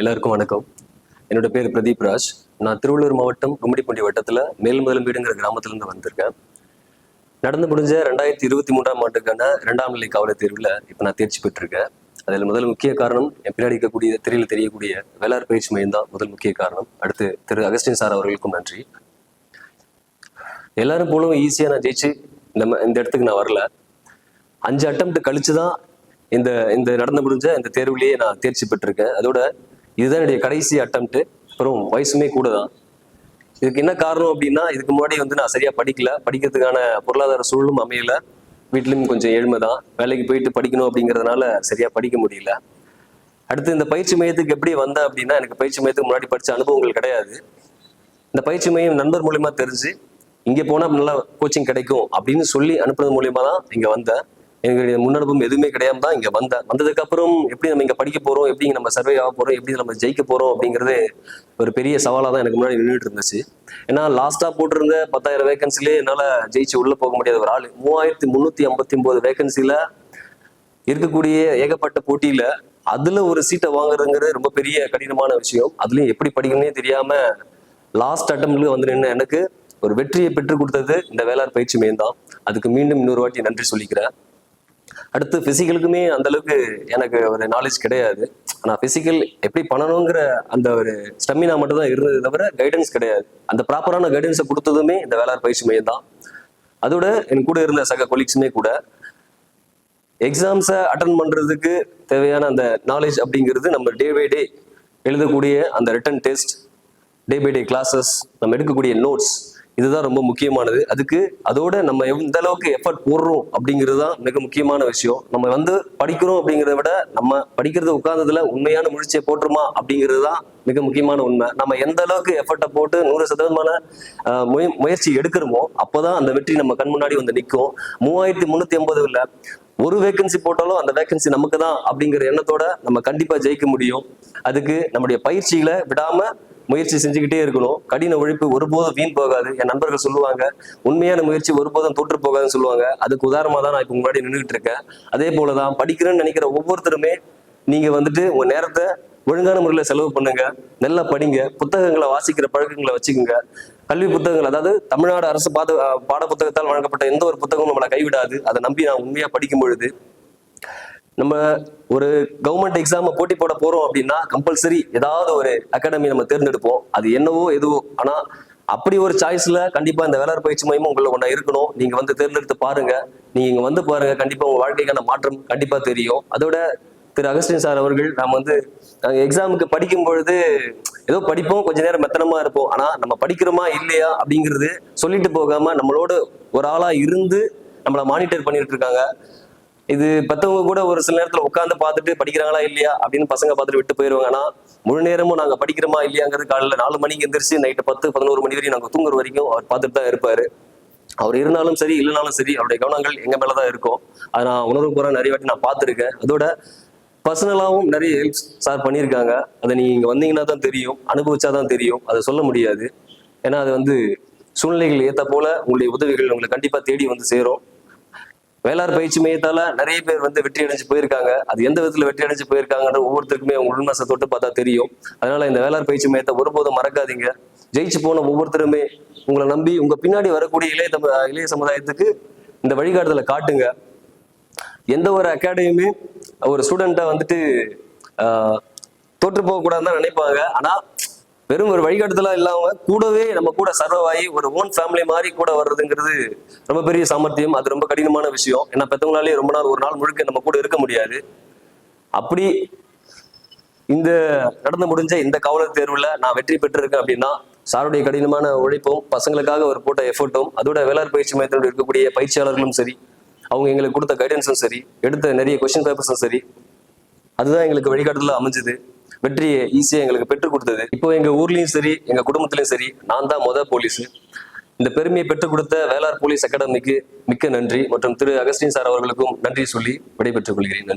எல்லாருக்கும் வணக்கம். என்னோட பேர் பிரதீப் ராஜ். நான் திருவள்ளூர் மாவட்டம் கும்மிடிப்பூண்டி வட்டத்தில் மேல்முதலம்பீடுங்கிற கிராமத்துலேருந்து வந்திருக்கேன். நடந்து முடிஞ்ச ரெண்டாயிரத்தி இருபத்தி மூன்றாம் ஆண்டுக்கான இரண்டாம் நிலை காவலர் தேர்வில் இப்போ நான் தேர்ச்சி பெற்றிருக்கேன். அதில் முதல் முக்கிய காரணம் என் பின்னாடி இருக்கக்கூடிய திரையில் தெரியக்கூடிய வேளார் பயிற்சி மையம் தான் முதல் முக்கிய காரணம். அடுத்து திரு அகஸ்டின் சார் அவர்களுக்கும் நன்றி. எல்லாரும் போலும் ஈஸியாக நான் ஜெயிச்சு நம்ம இந்த இடத்துக்கு நான் வரல. அஞ்சு அட்டம் கழிச்சு தான் இந்த இந்த நடந்து முடிஞ்ச இந்த தேர்வுலேயே நான் தேர்ச்சி பெற்றிருக்கேன். அதோட இதுதான் என்னுடைய கடைசி அட்டம்ப்ட் அப்புறம் வயசுமே கூட தான் இதுக்கு என்ன காரணம் அப்படின்னா இதுக்கு முன்னாடி வந்து நான் சரியா படிக்கல. படிக்கிறதுக்கான பொருளாதார சூழலும் அமையல. வீட்லயும் கொஞ்சம் ஏழ்மை தான் வேலைக்கு போயிட்டு படிக்கணும் அப்படிங்கிறதுனால சரியா படிக்க முடியல. அடுத்து இந்த பயிற்சி மையத்துக்கு எப்படி வந்தேன் அப்படின்னா எனக்கு பயிற்சி மையத்துக்கு முன்னாடி படிச்ச அனுபவங்கள் கிடையாது. இந்த பயிற்சி மையம் நண்பர் மூலியமா தெரிஞ்சு இங்கே போனால் நல்லா கோச்சிங் கிடைக்கும் அப்படின்னு சொல்லி அனுப்புறது மூலியமா தான் இங்கே வந்தேன். எங்களுடைய முன்னனுபவம் எதுவுமே கிடையாம தான் இங்கே வந்தேன். வந்ததுக்கு அப்புறம் எப்படி நம்ம இங்கே படிக்க போறோம்? எப்படி நம்ம சர்வே ஆக போறோம்? எப்படி நம்ம ஜெயிக்க போறோம்? அப்படிங்கிறது ஒரு பெரிய சவாலாக தான் எனக்கு முன்னாடி நின்றுட்டு இருந்துச்சு. ஏன்னா லாஸ்டா போட்டிருந்த பத்தாயிரம் வேகன்சிலே என்னால் ஜெயிச்சு உள்ள போக முடியாத ஒரு ஆள். மூவாயிரத்தி முந்நூற்றி ஐம்பத்தி ஒன்பது வேகன்சில இருக்கக்கூடிய ஏகப்பட்ட போட்டியில அதுல ஒரு சீட்டை வாங்குறதுங்கிறது ரொம்ப பெரிய கடினமான விஷயம். அதுலயும் எப்படி படிக்கணும்னே தெரியாம லாஸ்ட் அட்டம்ல வந்து நின்று எனக்கு ஒரு வெற்றியை பெற்றுக் கொடுத்தது இந்த வேளாண் பயிற்சி மையம் தான். அதுக்கு மீண்டும் இன்னொரு வாட்டி நன்றி சொல்லிக்கிறேன். அடுத்து பிசிக்கலுக்குமே அந்த அளவுக்கு எனக்கு ஒரு நாலேஜ் கிடையாது. ஆனால் பிசிக்கல் எப்படி பண்ணணுங்கிற அந்த ஒரு ஸ்டெமினா மட்டும் தான் இருந்தது தவிர கைடன்ஸ் கிடையாது. அந்த ப்ராப்பரான கைடன்ஸை கொடுத்ததுமே இந்த வேளாண் பயிற்சி மையம் தான் அதோட என் கூட இருந்த சக கொலீக்ஸுமே கூட எக்ஸாம்ஸை அட்டன் பண்றதுக்கு தேவையான அந்த நாலேஜ் அப்படிங்கிறது நம்ம டே பை டே எழுதக்கூடிய அந்த written test day by day classes நம்ம எடுக்கக்கூடிய நோட்ஸ் இதுதான் ரொம்ப முக்கியமானது. அதுக்கு அதோட நம்ம எந்த அளவுக்கு எஃபர்ட் போடுறோம் அப்படிங்கிறது தான் மிக முக்கியமான விஷயம். நம்ம வந்து படிக்கிறோம் அப்படிங்கிறத விட நம்ம படிக்கிறது உட்கார்ந்ததுல உண்மையான முயற்சியை போட்டுருமா அப்படிங்கிறது தான் மிக முக்கியமான உண்மை. நம்ம எந்த அளவுக்கு எஃபர்ட்டை போட்டு நூறு சதவீதமான முய- முயற்சி எடுக்கிறோமோ அப்போதான் அந்த வெற்றி நம்ம கண் முன்னாடி வந்து நிற்கும். மூவாயிரத்தி முன்னூத்தி எண்பது இல்லை ஒரு வேகன்சி போட்டாலும் அந்த வேகன்சி நமக்கு தான் அப்படிங்கிற எண்ணத்தோட நம்ம கண்டிப்பா ஜெயிக்க முடியும். அதுக்கு நம்முடைய பயிற்சிகளை விடாம முயற்சி செஞ்சுக்கிட்டே இருக்கணும். கடின உழைப்பு ஒருபோதும் வீண் போகாது. என் நண்பர்கள் சொல்லுவாங்க உண்மையான முயற்சி ஒருபோதும் தோற்று போகாதுன்னு சொல்லுவாங்க. அதுக்கு உதாரணமாக தான் நான் இப்போ முன்னாடி நின்றுட்டு இருக்கேன். அதே போலதான் படிக்கிறேன்னு நினைக்கிற ஒவ்வொருத்தருமே நீங்க வந்துட்டு உங்க நேரத்தை ஒழுங்கான முறையில் செலவு பண்ணுங்க. நல்லா படிங்க. புத்தகங்களை வாசிக்கிற பழக்கங்களை வச்சுக்கோங்க. கல்வி புத்தகங்கள் அதாவது தமிழ்நாடு அரசு பாத பாட புத்தகத்தால் வழங்கப்பட்ட எந்த ஒரு புத்தகமும் நம்மளை கைவிடாது. அதை நம்பி நான் உண்மையா படிக்கும் பொழுது நம்ம ஒரு கவர்மெண்ட் எக்ஸாம் போட்டி போட போறோம் அப்படின்னா கம்பல்சரி ஏதாவது ஒரு அகாடமி நம்ம தேர்ந்தெடுப்போம். அது என்னவோ எதுவோ. ஆனா அப்படி ஒரு சாய்ஸ்ல கண்டிப்பா இந்த வேளாண் பயிற்சி மையமும் உங்களை ஒன்றா இருக்கணும். நீங்க வந்து தேர்ந்தெடுத்து பாருங்க. நீங்க இங்க வந்து பாருங்க. கண்டிப்பா உங்க வாழ்க்கைக்கான மாற்றம் கண்டிப்பா தெரியும். அதோட திரு அகஸ்டின் சார் அவர்கள் நாம வந்து எக்ஸாமுக்கு படிக்கும் பொழுது ஏதோ படிப்போம் கொஞ்ச நேரம் மெத்தனமா இருப்போம். ஆனா நம்ம படிக்கிறோமா இல்லையா அப்படிங்கிறது சொல்லிட்டு போகாம நம்மளோட ஒரு ஆளா இருந்து நம்மளை மானிட்டர் பண்ணிட்டு இருக்காங்க. இது பெத்தவங்க கூட ஒரு சில நேரத்துல உட்காந்து பார்த்துட்டு படிக்கிறாங்களா இல்லையா அப்படின்னு பசங்க பார்த்துட்டு விட்டு போயிருவாங்க. ஆனா முழு நேரமும் நாங்க படிக்கிறோமா இல்லையாங்கிறது காலையில நாலு மணிக்கு எந்திரிச்சு நைட்டு பத்து பதினோரு மணி வரையும் நாங்க தூங்குற வரைக்கும் அவர் பார்த்துட்டு தான் இருப்பாரு. அவர் இருந்தாலும் சரி இல்லைனாலும் சரி அவருடைய கவனங்கள் எங்க மேலதான் இருக்கும். அதை நான் உணர்வு பூரா நிறைய வாட்டி நான் பார்த்துருக்கேன். அதோட பர்சனலாகவும் நிறைய ஹெல்ப்ஸ் சார் பண்ணியிருக்காங்க. அதை நீங்க இங்க வந்தீங்கன்னா தான் தெரியும். அனுபவிச்சாதான் தெரியும். அதை சொல்ல முடியாது. ஏன்னா அது வந்து சூழ்நிலைகள் ஏத்த போல உங்களுடைய உதவிகள் உங்களை கண்டிப்பா தேடி வந்து சேரும். வேளாண் பயிற்சி மையத்தால நிறைய பேர் வந்து வெற்றி அடைஞ்சு போயிருக்காங்க. அது எந்த விதத்துல வெற்றி அடைஞ்சு போயிருக்காங்கன்ற ஒவ்வொருத்தருக்குமே அவங்க உள்மனசை தொட்டு பார்த்தா தெரியும். அதனால இந்த வேளாண் பயிற்சி மையத்தை ஒருபோதும் மறக்காதீங்க. ஜெயிச்சு போன ஒவ்வொருத்தருமே உங்களை நம்பி உங்க பின்னாடி வரக்கூடிய இளைய தம இளைய சமுதாயத்துக்கு இந்த வழிகாட்டுதலை காட்டுங்க. எந்த ஒரு அகாடமியுமே ஒரு ஸ்டூடெண்டா வந்துட்டு ஆஹ், தோற்று போகக்கூடாதுன்னு தான் நினைப்பாங்க. ஆனா வெறும் ஒரு வழிகாட்டுதலா இல்லாம கூடவே நம்ம கூட சர்வ் ஆகி ஒரு ஓன் ஃபேமிலி மாதிரி கூட வர்றதுங்கிறது ரொம்ப பெரிய சாமர்த்தியம். அது ரொம்ப கடினமான விஷயம். ஏன்னா பெத்தவங்களாலே ரொம்ப நாள் ஒரு நாள் முழுக்க நம்ம கூட இருக்க முடியாது. அப்படி இந்த நடந்து முடிஞ்ச இந்த காவலர் தேர்வுல நான் வெற்றி பெற்றிருக்கேன் அப்படின்னா சாருடைய கடினமான உழைப்பும் பசங்களுக்காக ஒரு போட்ட எஃபர்ட்டும் அதோட வேளாண் பயிற்சி மையத்தோடு இருக்கக்கூடிய பயிற்சியாளர்களும் சரி அவங்க எங்களுக்கு கொடுத்த கைடன்ஸும் சரி எடுத்த நிறைய கொஸ்டின் பேப்பர்ஸும் சரி அதுதான் எங்களுக்கு வழிகாட்டுதலாக அமைஞ்சது. வெற்றியை ஈஸியா எங்களுக்கு பெற்றுக் கொடுத்தது. இப்போ எங்க ஊர்லயும் சரி எங்க குடும்பத்திலயும் சரி நான் தான் முத போலீஸ் இந்த பெருமையை பெற்றுக் கொடுத்த வேளார் போலீஸ் அகாடமிக்கு மிக்க நன்றி மற்றும் திரு அகஸ்டின் சார் அவர்களுக்கும் நன்றி சொல்லி விடைபெற்றுக் கொள்கிறேன். நன்றி.